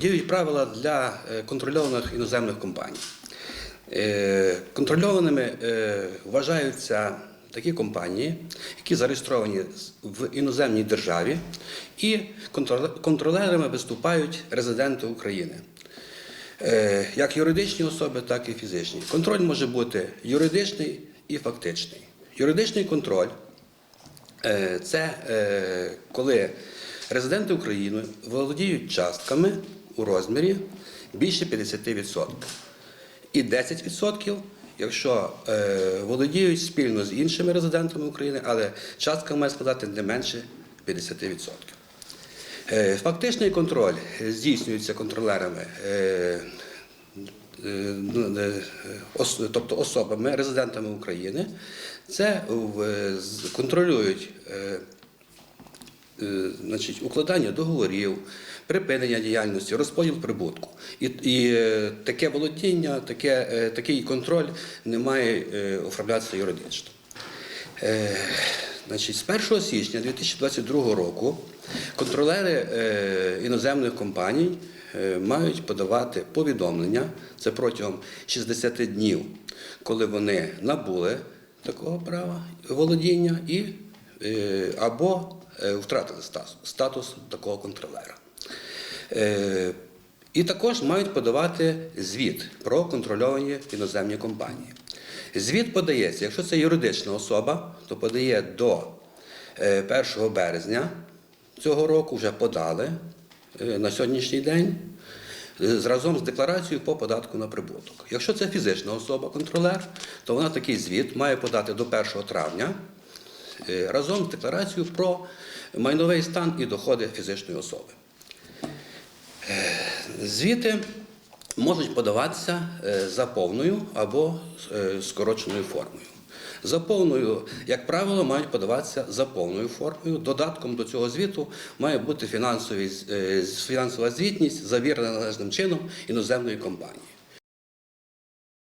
діють правила для е, контрольованих іноземних компаній. Е, Контрольованими е, вважаються такі компанії, які зареєстровані в іноземній державі, і контролерами виступають резиденти України. Як юридичні особи, так і фізичні. Контроль може бути юридичний і фактичний. Юридичний контроль Це коли резиденти України володіють частками у розмірі більше 50%. І 10%, якщо е, володіють спільно з іншими резидентами України, але частка має складати не менше 50%. Е, Фактичний контроль здійснюється контролерами, е, ну, тобто особами, резидентами України. Це контролюють значить, укладання договорів, припинення діяльності, розподіл прибутку. І, і е, таке володіння, таке, е, такий контроль не має е, оформлятися юридично. Е, Значить, з 1 січня 2022 року контролери е, іноземних компаній е, мають подавати повідомлення, це протягом 60 днів, коли вони набули такого права володіння і, е, або е, втратили статус, статус такого контролера. Е, І також мають подавати звіт про контрольовані іноземні компанії. Звіт подається, якщо це юридична особа, то подає до е, 1 березня цього року, вже подали е, на сьогоднішній день е, разом з декларацією по податку на прибуток. Якщо це фізична особа, контролер, то вона такий звіт має подати до 1 травня е, разом з декларацією про майновий стан і доходи фізичної особи. Звіти можуть подаватися е, за повною або е, скороченою формою. За повною, як правило, мають подаватися за повною формою. Додатком до цього звіту має бути е, фінансова звітність, завірена належним чином іноземної компанії.